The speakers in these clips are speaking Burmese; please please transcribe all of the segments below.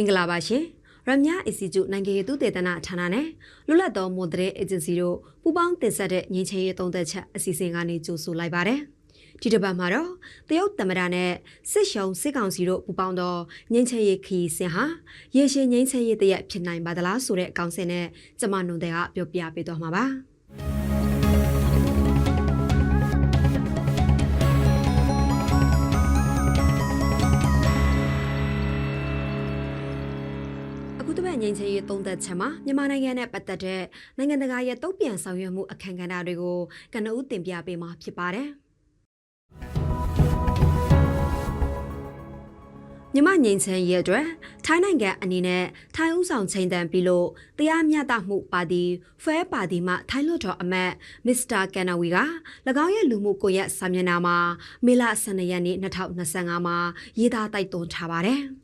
င်္ဂလာပါရှင်ရမ nya အစီကျုနိုင်ငံရေးသူတေသနာဌာနနဲ့လွတ်လပ်သောမွန်တဲ့အေဂျင်စီတို့ပူးပေါင်းတင်ဆက်တဲ့ငင်းချင်းရေးသုံးသက်ချက်အစီအစဉ်ကနေကြိုဆိုလိုက်ပါတယ်ဒီတစ်ပတ်မှာတော့တရုတ်သမ္မတနဲ့စစ်ရှုံစစ်ကောင်စီတို့ပူးပေါင်းသောငင်းချင်းရေးခီးစဉ်ဟာရေရှည်ငင်းချင်းရေးတရက်ဖြစ်နိုင်ပါသလားဆိုတဲ့အကောင့်စင်နဲ့ကျမနုံတဲ့ကပြောပြပေးသွားမှာပါ သုံးသက်ချက်မှာမြန်မာနိုင်ငံနဲ့ပတ်သက်တဲ့နိုင်ငံတကာရဲ့တုံ့ပြန်ဆောင်ရွက်မှုအခမ်းကဏ္ဍတွေကိုကနဦးတင်ပြပေးမှာဖြစ်ပါတယ်မြမငိန်ချန်ရဲ့အတွက်ထိုင်းနိုင်ငံအနေနဲ့ထိုင်းဥဆောင်ချိန်တန်ပြီးလို့တရားမျှတမှုပါတီဖဲပါတီမှထိုင်းလွှတ်တော်အမတ်မစ္စတာကန်နဝီက၎င်းရဲ့လူမှုကွန်ရက်စာမျက်နှာမှာမေလ12ရက်နေ့2025မှာရေးသားတိုက်တွန်းထားပါတယ်။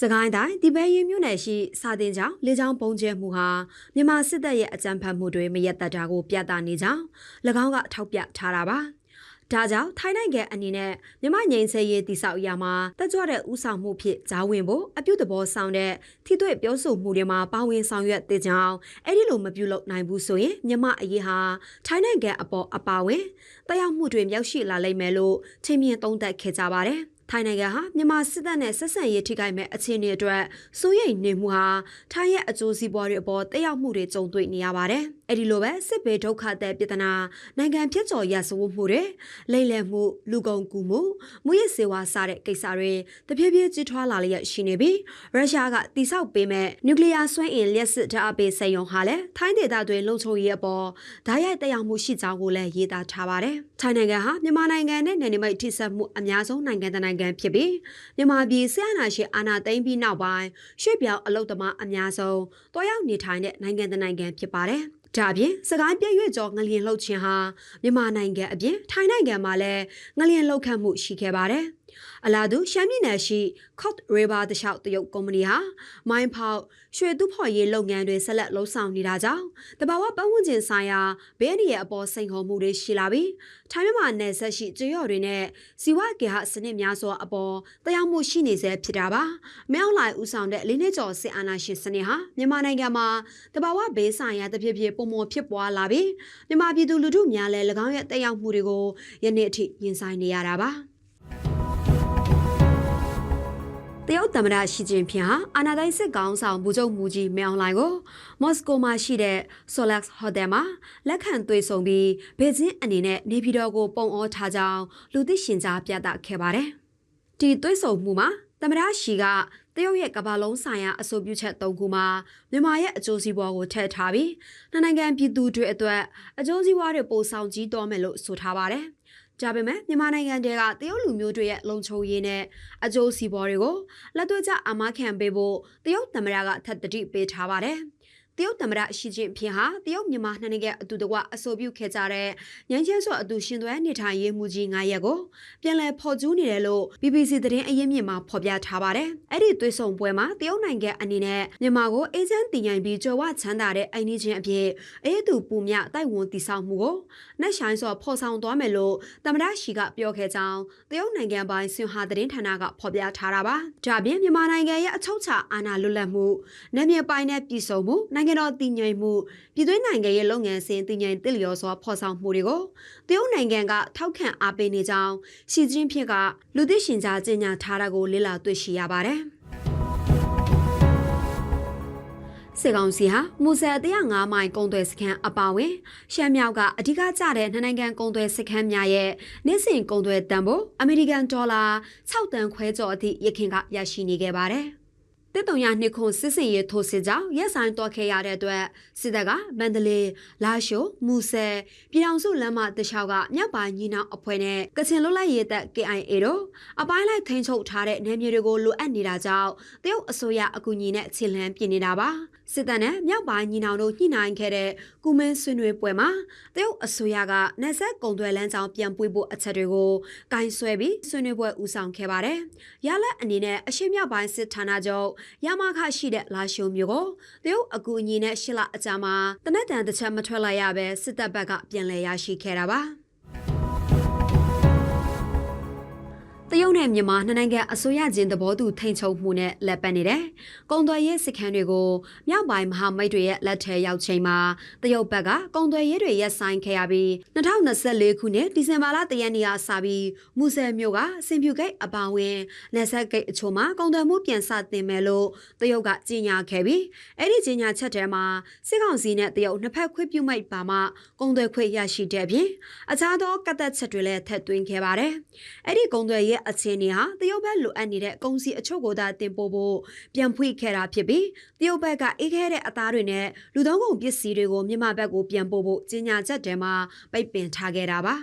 စကိုင်းတိုင်းဒီဘဲရင်မြို့နယ်ရှိစာတင်ကျောင်းလေကြောင်းပုံကျဲမှုဟာမြန်မာစစ်တပ်ရဲ့အကြမ်းဖက်မှုတွေမရက်သက်တာကိုပြသနေကြောင်း၎င်းကထောက်ပြထားတာပါ။ဒါကြောင့်ထိုင်းနိုင်ငံအနေနဲ့မြမငိန်ဆဲရေးတိဆောက်ရာမှာတက်ကြွတဲ့ဥဆောင်မှုဖြစ်ဂျာဝင်ဖို့အပြုသဘောဆောင်တဲ့ထိတွေ့ပြောဆိုမှုတွေမှာပါဝင်ဆောင်ရွက်တဲ့ကြောင်းအဲ့ဒီလိုမပြုလုပ်နိုင်ဘူးဆိုရင်မြမအရေးဟာထိုင်းနိုင်ငံအပေါ်အပါဝင်တက်ရောက်မှုတွေမြောက်ရှိလာလိမ့်မယ်လို့ချင်းမြင်သုံးသပ်ခဲ့ကြပါတယ်။ ထိုင်းနိုင်ငံဟာမြန်မာစစ်တပ်နဲ့ဆက်ဆံရေးထိခိုက်မဲ့အခြေအနေအတွက်စိုးရိမ်နေမှုဟာထိုင်းရဲ့အကျိုးစီးပွားတွေအပေါ်တက်ရောက်မှုတွေကြုံတွေ့နေရပါတယ်။အဲဒီလိုပဲစစ်ဘေးဒုက္ခတဲ့ပြည်ထနာနိုင်ငံဖြစ်ကျော်ရစဝမှုတွေလိမ့်လည်မှုလူကုန်ကူမှုမူရစ်စေဝါစတဲ့ကိစ္စတွေတဖြည်းဖြည်းကြီးထွားလာလျက်ရှိနေပြီးရုရှားကတိစောက်ပေးမဲ့နျူကလ িয়ার စွမ်းအင်လျက်စစ်ဓာတ်အပေးစက်ရုံဟာလည်းထိုင်းဒေသတွင်လုံခြုံရေးအပေါ်ဓာတ်ရိုက်တက်ရောက်မှုရှိကြောင်းကိုလည်းရေးသားထားပါတယ်။ထိုင်းနိုင်ငံဟာမြန်မာနိုင်ငံနဲ့နယ်နိမိတ်ထိစပ်မှုအများဆုံးနိုင်ငံတနိုင်ငံဖြစ်ပြီးမြန်မာပြည်ဆရာနာရှင်အာနာသိမ့်ပြီးနောက်ပိုင်းရွှေ့ပြောင်းအလုပ်သမားအများဆုံးတွားရောက်နေထိုင်တဲ့နိုင်ငံတနိုင်ငံဖြစ်ပါတယ်။ ဒါအပြင်စကိုင်းပြည့်ရွေ့ကျော်ငလျင်လှုပ်ခြင်းဟာမြန်မာနိုင်ငံအပြင်ထိုင်းနိုင်ငံမှာလည်းငလျင်လှုပ်ခတ်မှုရှိခဲ့ပါတယ်။ အလားတူရှမ်းပြည်နယ်ရှိ Cot River တခြားတရုတ်ကုမ္ပဏီဟာမိုင်းဖောက်ရွှေတူးဖော်ရေးလုပ်ငန်းတွေဆက်လက်လှုပ်ဆောင်နေတာကြောင့်တဘာဝပတ်ဝန်းကျင်ဆိုင်ရာဘေးအန္တရာယ်အပေါ်စိန်ခေါ်မှုတွေရှိလာပြီးထိုင်းမြန်မာနယ်စပ်ရှိကျွော်တွေနဲ့ဇီဝကေဟစနစ်များစွာအပေါ်တရားမှုရှိနေစေဖြစ်တာပါမြောက်လိုက်ဦးဆောင်တဲ့လေးနှစ်ကျော်စစ်အာဏာရှင်စနစ်ဟာမြန်မာနိုင်ငံမှာတဘာဝဘေးဆိုင်ရာတဖြည်းဖြည်းပုံမဖြစ်ပွားလာပြီးမြန်မာပြည်သူလူထုများလည်း၎င်းရဲ့တရားမှုတွေကိုယနေ့အထိရင်ဆိုင်နေရတာပါ တရုတ်သမ္မတရှီကျင်းဖျင်ဟာအာနာဒိုင်းစစ်ကောင်ဆောင်ဗိုလ်ချုပ်မူကြီးမြောင်လှိုင်ကိုမော်စကိုမှာရှိတဲ့ Solex Hotel မှာလက်ခံတွေ့ဆုံပြီးဘေကျင်းအနေနဲ့နေပြည်တော်ကိုပုံအောထားကြောင်းလူသိရှင်ကြားပြသခဲ့ပါတယ်။ဒီတွေ့ဆုံမှုမှာသမ္မတရှီကတရုတ်ရဲ့ကမ္ဘာလုံးဆိုင်ရာအဆိုပြုချက်၃ခုမှာမြန်မာရဲ့အကျိုးစီးပွားကိုထည့်ထားပြီးနိုင်ငံပြည်သူတွေအတွက်အကျိုးစီးပွားတွေပိုဆောင်ကြီးတော်မယ်လို့ဆိုထားပါတယ်။ ဒါပေမဲ့မြန်မာနိုင်ငံတဲကတရုတ်လူမျိုးတွေရဲ့လုံခြုံရေးနဲ့အကျိုးစီးပွားတွေကိုလက်တွေ့ကျအာမခံပေးဖို့တရုတ်သမ္မတကထပ်တတိပေးထားပါတယ်။ တရုတ်သမ္မတရှီကျင့်ဖျင်ဟာတရုတ်မြန်မာနှစ်နိုင်ငံအတူတကွအဆိုပြုခဲ့ကြတဲ့ညန်းချဲဆော့အတူရှင်သွဲနေထိုင်ရေးမူကြီး9ရက်ကိုပြန်လည်ဖော်ကျူးနေတယ်လို့ BBC သတင်းအရင်းမြစ်မှာဖော်ပြထားပါတယ်။အဲ့ဒီသွေးဆုံပွဲမှာတရုတ်နိုင်ငံအနေနဲ့မြန်မာကိုအေဂျင့်တင်ရင်ပြီးကြွယ်ဝချမ်းသာတဲ့အိမ်နီးချင်းအဖြစ်အေးသူပူမြတိုက်ဝန်တည်ဆောက်မှုကိုနှက်ဆိုင်ဆော့ဖော်ဆောင်သွားမယ်လို့သမ္မတရှီကပြောခဲ့ကြောင်းတရုတ်နိုင်ငံပိုင်ဆင်ဟာသတင်းဌာနကဖော်ပြထားတာပါ။ဒါပြင်မြန်မာနိုင်ငံရဲ့အချုပ်ချာအာဏာလွတ်လပ်မှု၊နယ်မြေပိုင်တဲ့ပြည်စုံမှုနိုင်ငံတော်တည်ငြိမ်မှုပြည်တွင်းနိုင်ငံရဲ့လုပ်ငန်းစဉ်တည်ငြိမ်တည်လျော်စွာဖော်ဆောင်မှုတွေကိုတရုတ်နိုင်ငံကထောက်ခံအားပေးနေကြောင်းရှီကျင်းဖြစ်ကလူသိရှင်ကြားကြေညာထားတာကိုလေ့လာတွေ့ရှိရပါတယ်။စေကောင်စီဟာမူဆယ်105မိုင်ကုန်းသွဲစခန်းအပါဝင်ရှမ်းမြောက်ကအဓိကကျတဲ့နှစ်နိုင်ငံကုန်းသွဲစခန်းများရဲ့နေ့စဉ်ကုန်းသွဲတန်ဖိုးအမေရိကန်ဒေါ်လာ6တန်ခွဲကျော်အထိရခင်ကရရှိနေခဲ့ပါတယ်။ တစ်တုံရနှစ်ခုစစ်စင်ရေးထိုးစစ်ကြောင့်ရက်ဆိုင်တော့ခဲ့ရတဲ့အတွက်စစ်တပ်ကမန္တလေးလာရှိုမူဆယ်ပြည်အောင်စုလမ်းမတလျှောက်ကမြောက်ပိုင်းညီနောင်အဖွဲ့နဲ့ကချင်လွတ်လပ်ရေးတပ် KIA တို့အပိုင်းလိုက်ထိန်းချုပ်ထားတဲ့နယ်မြေတွေကိုလိုအပ်နေတာကြောင့်တရုတ်အစိုးရအကူအညီနဲ့ခြေလှမ်းပြင်နေတာပါစစ်တပ်နဲ့မြောက်ပိုင်းညီနောင်တို့ညှိနှိုင်းခဲ့တဲ့ကုမင်းဆွေးနွေးပွဲမှာတရုတ်အစိုးရကနယ်စပ်ကုန်သွယ်လမ်းကြောင်းပြန်ပွေဖို့အချက်တွေကိုကင်ဆွဲပြီးဆွေးနွေးပွဲဦးဆောင်ခဲ့ပါတယ်ရလက်အနေနဲ့အရှိမြောက်ပိုင်းစစ်ဌာနချုပ်ရမခရှိတဲ့လာရှုံမျိုးကိုတရုတ်အကူအညီနဲ့ရှစ်လအကြာမှာတနက်တန်တစ်ချက်မထွက်လိုက်ရပဲစစ်တပ်ဘက်ကပြန်လည်ရရှိခဲ့တာပါ ရုတ်နဲ့မြန်မာနှစ်နိုင်ငံအစိုးရချင်းသဘောတူထိန်ချုပ်မှုနဲ့လက်ပတ်နေတယ်။ကုံသွယ်ရေးစခန်းတွေကိုမြောက်ပိုင်းမဟာမိတ်တွေရဲ့လက်ထဲရောက်ချိန်မှာတရုတ်ဘက်ကကုံသွယ်ရေးတွေရက်ဆိုင်ခဲ့ရပြီး2024ခုနှစ်ဒီဇင်ဘာလတရက်နေ့ကစပြီးမူဆယ်မြို့ကစင်ဖြူဂိတ်အပါဝင်နယ်ဆက်ဂိတ်အချို့မှာကုံသွယ်မှုပြန်စတင်မယ်လို့တရုတ်ကကြေညာခဲ့ပြီးအဲ့ဒီကြေညာချက်ထဲမှာစစ်ကောင်စီနဲ့တရုတ်နှစ်ဖက်ခွင့်ပြုမိတ်ပါမှကုံသွယ်ခွင့်ရရှိတဲ့အပြင်အခြားသောကတ်သက်ချက်တွေလည်းထပ်သွင်းခဲ့ပါတယ်။အဲ့ဒီကုံသွယ်ရေးအခြေအနေဟာတရုတ်ဘက်လိုအပ်နေတဲ့ကုန်စည်အချို့ကိုသာတင်ပို့ဖို့ပြန်ဖွင့်ခဲ့တာဖြစ်ပြီးတရုတ်ဘက်ကအေးခဲတဲ့အသားတွေနဲ့လူသုံးကုန်ပစ္စည်းတွေကိုမြန်မာဘက်ကိုပြန်ပို့ဖို့ကြေညာချက်ထဲမှာပိတ်ပင်ထားခဲ့တာပါ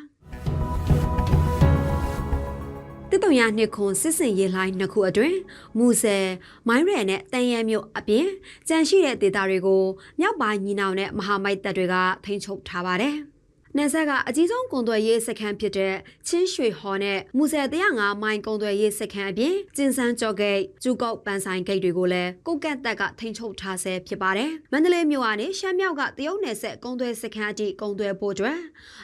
တစ်တုံရနှစ်ခွန်စစ်စင်ရေးလိုင်းနှစ်ခုအတွင်းမူဆယ်မိုင်းရဲနဲ့တန်ရန်မြို့အပြင်ကြန့်ရှိတဲ့ဒေသတွေကိုမြောက်ပိုင်းညီနောင်နဲ့မဟာမိတ်တပ်တွေကထိန်းချုပ်ထားပါတယ်။ နယ်ဆက်ကအကြီးဆုံးကုန်သွယ်ရေးစခန်းဖြစ်တဲ့ချင်းရွှေဟော်နဲ့မူဆယ်105မိုင်ကုန်သွယ်ရေးစခန်းအပြင်ကျင်းစန်းကျော်ဂိတ်ကျူကောက်ပန်းဆိုင်ဂိတ်တွေကိုလည်းကုတ်ကတ်တက်ကထိန်းချုပ်ထားဆဲဖြစ်ပါတယ်။မန္တလေးမြို့ကနေရှမ်းမြောက်ကတရုတ်နယ်ဆက်ကုန်သွယ်စခန်းအထိကုန်သွယ်ဖို့အတွက်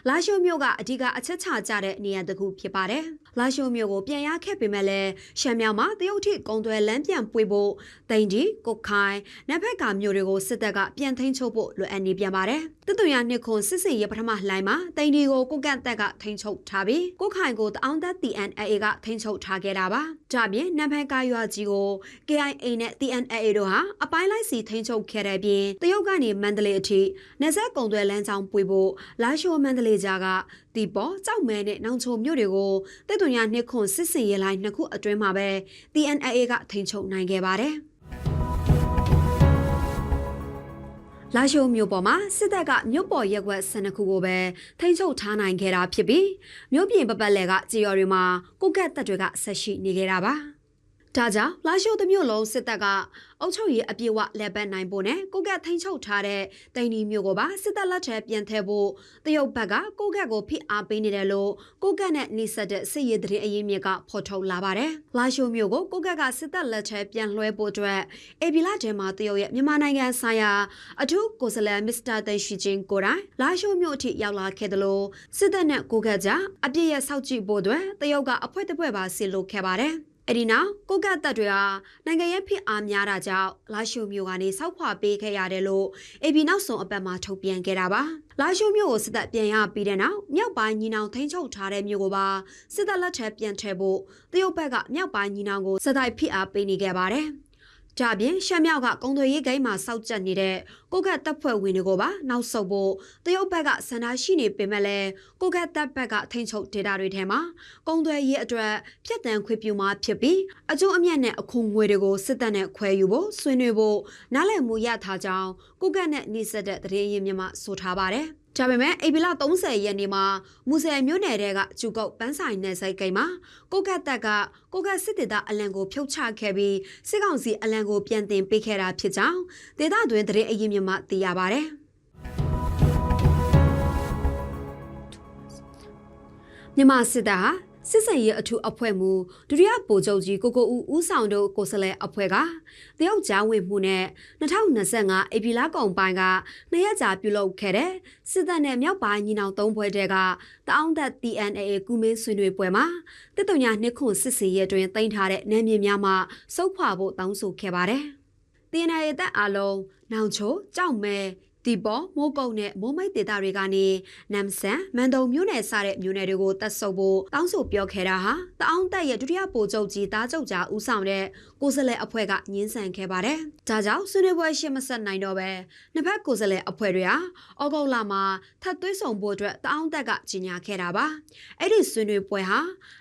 လာရှိုးမြို့ကအဓိကအချက်ချကြတဲ့နေရာတစ်ခုဖြစ်ပါတယ်။ လာရှိုးမြို့ကိုပြန်ရခဲ့ပေမဲ့လည်းရှမ်းမြောက်မှာတရုတ်ထိကုန်သွယ်လမ်းပြန်ပွေဖို့တိန်ကြီးကုတ်ခိုင်နက်ဖက်ကမြို့တွေကိုစစ်တပ်ကပြန်ထိန်းချုပ်ဖို့လွယ်အပ်နေပြန်ပါတယ်။တသွရနှစ်ခွန်စစ်စင်ရပထမလှိုင်းမှာတိန်ဒီကိုကိုကန့်တက်ကထိန်းချုပ်ထားပြီးကိုခိုင်ကိုတအောင်သက် TNAA ကထိန်းချုပ်ထားခဲ့တာပါ။ကြပြင်နံဖက်ကားရွာကြီးကို KIA နဲ့ TNAA တို့ဟာအပိုင်းလိုက်စီထိန်းချုပ်ခဲ့တဲ့ပြင်တရုတ်ကနေမန္တလေးအထိနေဆက်ကုံသွဲလမ်းကြောင်းပွေဖို့လာရှိုးမန္တလေးကြားက တီပေါ်ကြောက်မဲနဲ့နောင်ချုံမြို့တွေကိုတက်သွန်ရနှစ်ခွန်စစ်စင်ရလိုင်းနှစ်ခုအတွင်းမှာပဲ TNAA ကထိန်းချုပ်နိုင်ခဲ့ပါတယ်။လာရှိုးမြို့ပေါ်မှာစစ်တပ်ကမြို့ပေါ်ရက်ွက်12ခုကိုပဲထိန်းချုပ်ထားနိုင်ခဲ့တာဖြစ်ပြီးမြို့ပြင်ပပတ်လည်ကကြေရော်တွေမှာကုကတ်တပ်တွေကဆက်ရှိနေခဲ့တာပါ။ ဒါကြောင့်လာရှိုးသမျိုးလုံးစစ်တပ်ကအုပ်ချုပ်ရေးအပြည့်ဝလက်ပတ်နိုင်ဖို့နဲ့ကိုကတ်ထိန်ချုပ်ထားတဲ့တိန်ဒီမျိုးကိုပါစစ်တပ်လက်ထဲပြန်ထည့်ဖို့တရုတ်ဘက်ကကိုကတ်ကိုဖိအားပေးနေတယ်လို့ကိုကတ်နဲ့နှိစက်တဲ့စစ်ရေးသတင်းအရင်းမြစ်ကဖော်ထုတ်လာပါတယ်။လာရှိုးမျိုးကိုကိုကတ်ကစစ်တပ်လက်ထဲပြန်လွှဲဖို့အတွက်အေဘီလာတဲမှာတရုတ်ရဲ့မြန်မာနိုင်ငံဆိုင်ရာအထူးကိုယ်စားလှယ်မစ္စတာတန်ရှိချင်းကိုတိုင်လာရှိုးမျိုးအထိရောက်လာခဲ့တယ်လို့စစ်တပ်နဲ့ကိုကတ်ကြားအပြည့်ရဲ့စောက်ကြည့်ဖို့အတွက်တရုတ်ကအဖွဲတပွဲပါဆစ်လို့ခဲ့ပါတယ်။ အဲ့ဒီနောက်ကိုကတ်တပ်တွေဟာနိုင်ငံရေးဖြစ်အားများတာကြောင့်လာရှိုမျိုးကနေစောက်ခွာပေးခဲ့ရတယ်လို့ AB နောက်ဆုံးအပတ်မှာထုတ်ပြန်ခဲ့တာပါလာရှိုမျိုးကိုစစ်တပ်ပြန်ရပြီးတဲ့နောက်မြောက်ပိုင်းညီနောင်ထိန်းချုပ်ထားတဲ့မြို့ကိုပါစစ်တပ်လက်ထက်ပြန်ထည့်ဖို့တရုတ်ဘက်ကမြောက်ပိုင်းညီနောင်ကိုစတိုက်ဖိအားပေးနေခဲ့ပါတယ် ကြပြင်ရှမ်းမြောက်ကကုံသွေးရေးဂိမ်းမှာစောက်ကျက်နေတဲ့ကိုကတ်တပ်ဖွဲ့ဝင်တွေကိုပါနောက်ဆုတ်ဖို့တရုတ်ဘက်ကဆန္ဒရှိနေပေမဲ့လည်းကိုကတ်တပ်ဘက်ကထိန်းချုပ်ဒေတာတွေထဲမှာကုံသွေးရေးအတွက်ပြက်တန်ခွေပြူမှာဖြစ်ပြီးအကျိုးအမြတ်နဲ့အခွန်ငွေတွေကိုစစ်တပ်နဲ့ခွဲယူဖို့ဆွေးနွေးဖို့နားလည်မှုရထားကြောင်းကိုကတ်နဲ့နှိစက်တဲ့တရေရင်မြန်မာဆိုထားပါတယ်။ ဒါပေမဲ့အေဗီလာ30ရက်နေ့မှာမူဆယ်မြို့နယ်တဲကကျူကုတ်ပန်းဆိုင်နယ်ဆိုင်ကိန်းမှာကိုကတ်တက်ကကိုကတ်စစ်တေသားအလံကိုဖြုတ်ချခဲ့ပြီးစစ်ကောင်စီအလံကိုပြန်တင်ပေးခဲ့တာဖြစ်ကြောင်းဒေသတွင်သတင်းအရင်းမြစ်မှသိရပါဗျ။မြန်မာစစ်တပ်ဟာ စစ်စင်ရေးအထူးအဖွဲ့မှူးဒုတိယဗိုလ်ချုပ်ကြီးကိုကိုဦးဦးဆောင်တို့ကိုယ်စားလှယ်အဖွဲ့ကတရုတ်ကြားဝင်မှုနဲ့2025ဧပြီလကုန်ပိုင်းကနှစ်ရက်ကြာပြုလုပ်ခဲ့တဲ့စစ်တပ်နဲ့မြောက်ပိုင်းညီနောင်သုံးဖွဲ့တဲကတအောင်းသက် TNAA ကုမင်းဆွေးနွေးပွဲမှာတစ်တုံညာနှစ်ခွန်စစ်စင်ရေးတွင်တင်ထားတဲ့နယ်မြေများမှာစုပ်ခွာဖို့တောင်းဆိုခဲ့ပါတယ်။ TNAA တပ်အလုံးနောင်ချိုကြောက်မဲ ဒီပေါ်မိုးကုတ်နဲ့မိုးမိတ်ဒေသတွေကနေနမ်ဆန်မန်တုံမြို့နယ်စတဲ့မြို့နယ်တွေကိုတပ်ဆုပ်ဖို့တောင်းဆိုပြောခဲ့တာဟာတအောင်းတပ်ရဲ့ဒုတိယဗိုလ်ချုပ်ကြီးတားချုပ်ကြားဦးဆောင်တဲ့ကိုယ်စားလှယ်အဖွဲ့ကညှင်းဆန်ခဲ့ပါတယ်။ဒါကြောင့်ဆွေးနွေးပွဲရှေ့မဆက်နိုင်တော့ပဲနှစ်ဖက်ကိုယ်စားလှယ်အဖွဲ့တွေဟာဩဂုတ်လမှာထပ်သွေးဆောင်ဖို့အတွက်တအောင်းတပ်ကကြီးညာခဲ့တာပါ။အဲ့ဒီဆွေးနွေးပွဲဟာ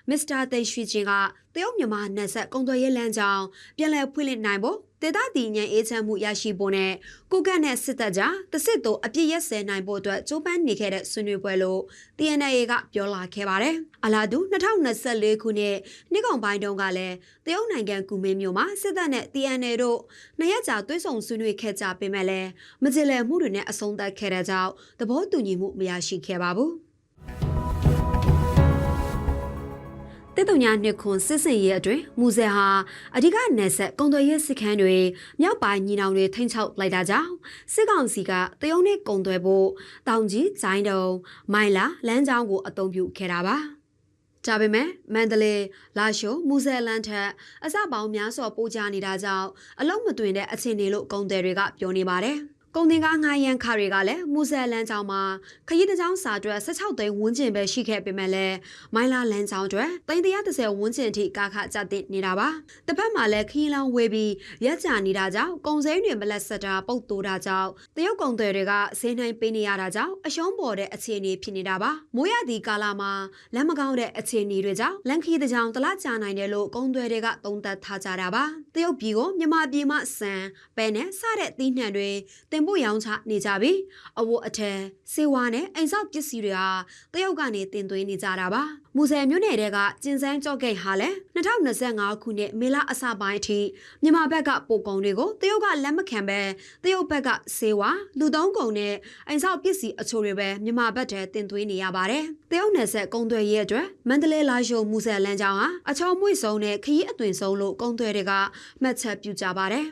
မစ္စတာသိရွှေချင်းကတရုတ်မြန်မာနယ်စပ်ကုန်သွယ်ရေးလမ်းကြောင်းပြန်လည်ဖွင့်လှစ်နိုင်ဖို့ ဒေသတည်ငြိမ်အေးချမ်းမှုရရှိဖို့နဲ့ကိုကတ်နဲ့စစ်တပ်ကြားတစစ်တို့အပြစ်ရက်စဲနိုင်ဖို့အတွက်ကြိုးပမ်းနေခဲ့တဲ့ဆွေးနွေးပွဲလို့ TNA ကပြောလာခဲ့ပါတယ်။အလားတူ2024ခုနှစ်နှစ်ကုန်ပိုင်းတုန်းကလည်းတရုတ်နိုင်ငံကူမင်းမြို့မှာစစ်တပ်နဲ့ TNA တို့နှစ်ရက်ကြာသွေးဆောင်ဆွေးနွေးခဲ့ကြပေမဲ့လည်းမကြည်လည်မှုတွေနဲ့အဆုံးသတ်ခဲ့တဲ့ကြောင့်သဘောတူညီမှုမရရှိခဲ့ပါဘူး။ တစ်တုံညာနှစ်ခွန်စစ်စင်ရေးအတွင်မူဆယ်ဟာအဓိကနယ်ဆက်ကုံသွယ်ရေးစစ်ခန်းတွေမြောက်ပိုင်းညီနောင်တွေထိန်းချုပ်လိုက်တာကြောင့်စစ်ကောင်စီကတရုံနဲ့ကုံသွယ်ဖို့တောင်ကြီးဇိုင်းတုံမိုင်လာလမ်းကြောင်းကိုအုံပြုခဲ့တာပါဒါပေမဲ့မန္တလေးလာရှိုမူဆယ်လန်ထက်အစပေါင်းများစွာပိုကြနေတာကြောင့်အလုံးမသွင်းတဲ့အခြေအနေလို့ကုန်တယ်တွေကပြောနေပါတယ်။ ကုန်တင်ကားငှားရမ်းခတွေကလည်းမူဆယ်လန်းချောင်းမှာခရီးတစ်ကြောင်းစာအတွက်16သိန်းဝန်းကျင်ပဲရှိခဲ့ပေမဲ့လည်းမိုင်းလာလန်းချောင်းအတွက်330ဝန်းကျင်အထိကားခကျတင်နေတာပါ။တစ်ဖက်မှာလည်းခရီးလောင်းဝေးပြီးရက်ကြနေတာကြောင့်ကုန်စည်တွေမလက်ဆက်တာပုတ်တိုးတာကြောင့်တရုတ်ကုန်တွေတွေကဈေးနှိုင်းပေးနေရတာကြောင့်အရှုံးပေါ်တဲ့အခြေအနေဖြစ်နေတာပါ။မိုးရသည့်ကာလမှာလက်မကောင်းတဲ့အခြေအနေတွေကြောင့်လန်ခီတစ်ကြောင်တလားကြာနိုင်တယ်လို့ကုန်တွေတွေကသုံးသပ်ထားကြတာပါ။တရုတ်ပြည်ကိုမြန်မာပြည်မှစံပဲနဲ့စတဲ့သီးနှံတွေတင်ဖို့ရောင်းချနေကြပြီအဝတ်အထည်စေဝါနဲ့အိမ်ဆောက်ပစ္စည်းတွေဟာတရုတ်ကနေတင်သွင်းနေကြတာပါမူဆယ်မြို့နယ်တဲကကျင်းစန်းကြော့ဂိတ်ဟာလည်း2025ခုနှစ်မေလအစပိုင်းအထိမြန်မာဘက်ကပို့ကုန်တွေကိုတရုတ်ကလက်မခံပဲတရုတ်ဘက်ကစေဝါလူသုံးကုန်နဲ့အိမ်ဆောက်ပစ္စည်းအချို့တွေပဲမြန်မာဘက်ထဲတင်သွင်းနေရပါတယ်တရုတ်နယ်ဆက်ကုန်သွယ်ရေးအတွက်မန္တလေးလာရှိုမူဆယ်လမ်းကြောင်းဟာအချောင်းမွေ့ဆုံးနဲ့ခရီးအသွင်ဆုံးလို့ကုန်သွယ်တွေကမှတ်ချက်ပြုကြပါတယ်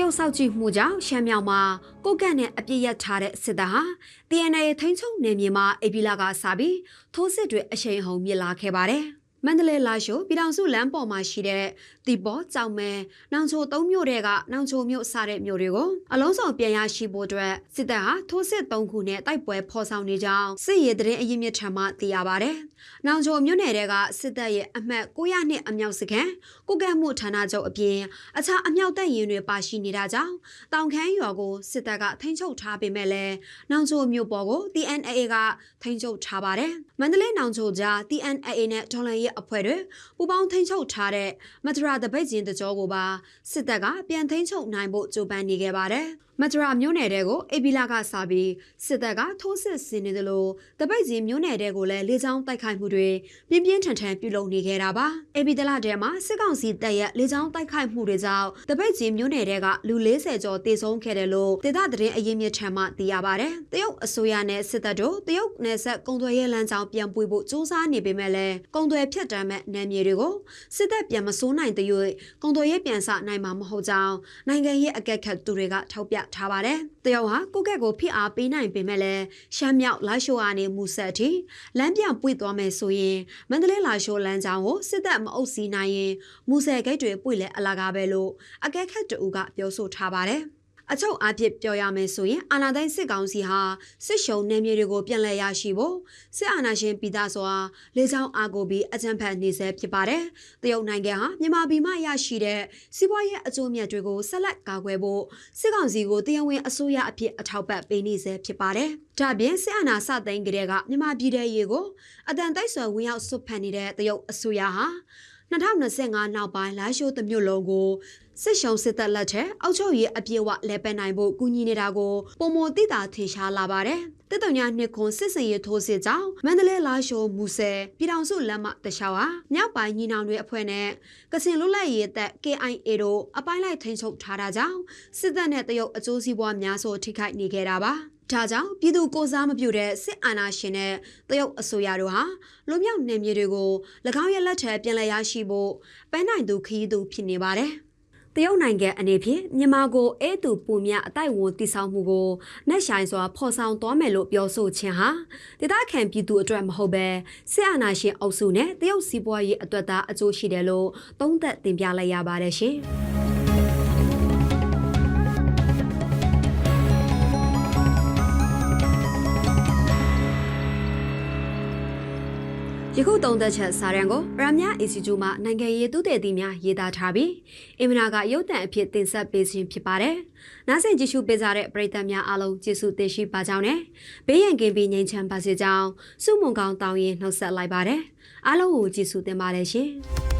ရုတ်စောက်ကြည့်မှုကြောင့်ရှမ်းမြောက်မှာကိုကန့်နဲ့အပြစ်ရထားတဲ့စစ်တပ်ဟာ DNA ထိန်းချုပ်နယ်မြေမှာအေပီလာကစပြီးထိုးစစ်တွေအရှိန်ဟုန်မြစ်လာခဲ့ပါတယ်။ မန္တလေးလာရှိုပြည်တော်စုလမ်းပေါ်မှာရှိတဲ့တီဘောကြောင်မဲနောင်ချိုသုံးမြို့တဲ့ကနောင်ချိုမြို့စတဲ့မြို့တွေကိုအလုံးစုံပြန်ရရှိဖို့အတွက်စစ်တပ်ဟာထိုးစစ်၃ခုနဲ့တိုက်ပွဲဖော်ဆောင်နေကြောင်းစစ်ရေးတဲ့အရင်မြစ်ထံမှသိရပါဗျ။နောင်ချိုမြို့နယ်တွေကစစ်တပ်ရဲ့အမှတ်900နှစ်အမြောက်စခန်းကုကဲမှုဌာနချုပ်အပြင်အခြားအမြောက်တပ်ရင်တွေပါရှိနေတာကြောင့်တောင်ခမ်းရွာကိုစစ်တပ်ကထိန်းချုပ်ထားပေမဲ့လည်းနောင်ချိုမြို့ပေါ်ကို TNAA ကထိန်းချုပ်ထားပါတယ်။မန္တလေးနောင်ချိုကြား TNAA နဲ့ဒေါ်လာရဲ့အဖွဲ့တွေပူပေါင်းထိန်းချုပ်ထားတဲ့မထရာတပိတ်ကျင်းတကြောကိုပါစစ်တပ်ကပြန်ထိန်းချုပ်နိုင်ဖို့ကြိုးပမ်းနေခဲ့ပါတယ်။မထရာမြို့နယ်တဲကိုအေပီလာကစပြီးစစ်တပ်ကထိုးစစ်ဆင်နေတယ်လို့တပိတ်ကျင်းမြို့နယ်တဲကိုလည်းလေကြောင်းတိုက်ခိုက်မှုတွေပြင်းပြင်းထန်ထန်ပြုလုပ်နေခဲ့တာပါ။အေပီတလတဲမှာစစ်ကောင်စီတပ်ရဲ့လေကြောင်းတိုက်ခိုက်မှုတွေကြောင့်တပိတ်ကျင်းမြို့နယ်တဲကလူ40ကျော်တေဆုံးခဲ့တယ်လို့ဒေသသတင်းအရင်းမြစ်ထံမှသိရပါတယ်။တရုတ်အစိုးရနဲ့စစ်တပ်တို့တရုတ်နယ်စပ်ကုံသွယ်ရေးလမ်းကြောင်းပြန်ပွေဖို့စူးစမ်းနေပေမဲ့လည်းကုံသွယ်ဖြတ်တမ်းမဲ့နယ်မြေတွေကိုစစ်တပ်ပြန်မစိုးနိုင်တဲ့၍ကုံသွယ်ရေးပြန်ဆနိုင်မှာမဟုတ်ကြောင်းနိုင်ငံရေးအကဲခတ်သူတွေကထောက်ပြထားပါတယ်။တရုတ်ဟာကိုကက်ကိုဖိအားပေးနိုင်ပေမဲ့လည်းရှမ်းမြောက်လာရှိုအားနေမူဆက်အထိလမ်းပြပွေသွားမယ်ဆိုရင်မန္တလေးလာရှိုလမ်းကြောင်းကိုစစ်တပ်မအုပ်စီနိုင်ရင်မူဆယ်ဂိတ်တွေပွေလဲအလာကားပဲလို့အကဲခတ်တူကပြောဆိုထားပါတယ်။ အချုပ်အပြစ်ပြောရမယ်ဆိုရင်အာဏာသိမ်းစစ်ကောင်စီဟာစစ်ရှုံနယ်မြေတွေကိုပြန်လည်ရရှိဖို့စစ်အာဏာရှင်ပြည်သားစွာလေကြောင်းအားကိုပြီးအကြံဖတ်နေဆဲဖြစ်ပါတယ်။တရုတ်နိုင်ငံဟာမြန်မာပြည်မှရရှိတဲ့စီးပွားရေးအကျိုးမြတ်တွေကိုဆက်လက်ကာကွယ်ဖို့စစ်ကောင်စီကိုတရားဝင်အစိုးရအဖြစ်အထောက်ပံ့ပေးနေဆဲဖြစ်ပါတယ်။ဒါပြင်စစ်အာဏာစသိမ်းကြတဲ့ကမြန်မာပြည်ထရေးကိုအတန်တိုက်ဆွဲဝင်ရောက်ဆွတ်ဖက်နေတဲ့တရုတ်အစိုးရဟာ 2025နောက်ပိုင်းလာရှိုးသမျိုးလုံးကိုစစ်ရှုံစစ်တပ်လက်ထက်အောက်ချုပ်ရေးအပြည့်အဝလဲပယ်နိုင်ဖို့ကူညီနေတာကိုပုံမတိတာထင်ရှားလာပါတယ်။တစ်တုံညာနှစ်ခွန်စစ်စင်ရထိုးစစ်ကြောင့်မန္တလေးလာရှိုးမူဆယ်ပြည်ထောင်စုလက်မတခြားဟာမြောက်ပိုင်းညီနောင်တွေအဖွဲ့နဲ့ကစင်လွတ်လပ်ရေးတပ် KIA တို့အပိုင်းလိုက်ထိန်းချုပ်ထားတာကြောင့်စစ်တပ်နဲ့တရုတ်အကျိုးစီးပွားများစွာထိခိုက်နေခဲ့တာပါ။ ဒါကြောင့်ပြည်သူကိုစားမပြုတဲ့စစ်အာဏာရှင်နဲ့တရုတ်အစိုးရတို့ဟာလူမျိုးနယ်မြေတွေကို၎င်းရဲ့လက်ထက်ပြန်လည်ရရှိဖို့ပန်းနိုင်သူခရီးသူဖြစ်နေပါတယ်။တရုတ်နိုင်ငံအနေဖြင့်မြန်မာကိုအဲတူပူမြအတိုက်ဝန်တည်ဆောက်မှုကိုနှက်ဆိုင်စွာဖော်ဆောင်သွားမယ်လို့ပြောဆိုခြင်းဟာဒေသခံပြည်သူအတွက်မဟုတ်ဘဲစစ်အာဏာရှင်အုပ်စုနဲ့တရုတ်စီးပွားရေးအတွက်သာအကျိုးရှိတယ်လို့သုံးသပ်တင်ပြလိုက်ရပါတယ်ရှင်။ ယခုသုံးသက်ချက်စာရန်ကိုရမ်မြအီစီဂျူမှနိုင်ငံရေးသူတေသီများရေးသားထားပြီးအင်မနာကရုပ်တံအဖြစ်တင်ဆက်ပေးခြင်းဖြစ်ပါတယ်။နားဆင်ကြည့်ရှုပေးကြတဲ့ပရိသတ်များအားလုံးကျေးဇူးတင်ရှိပါကြောင်းနဲ့ဘေးရန်ကင်းပြီးငြိမ်းချမ်းပါစေကြောင်းစုမုံကောင်းတောင်းရင်နှုတ်ဆက်လိုက်ပါတယ်။အားလုံးကိုကျေးဇူးတင်ပါတယ်ရှင်။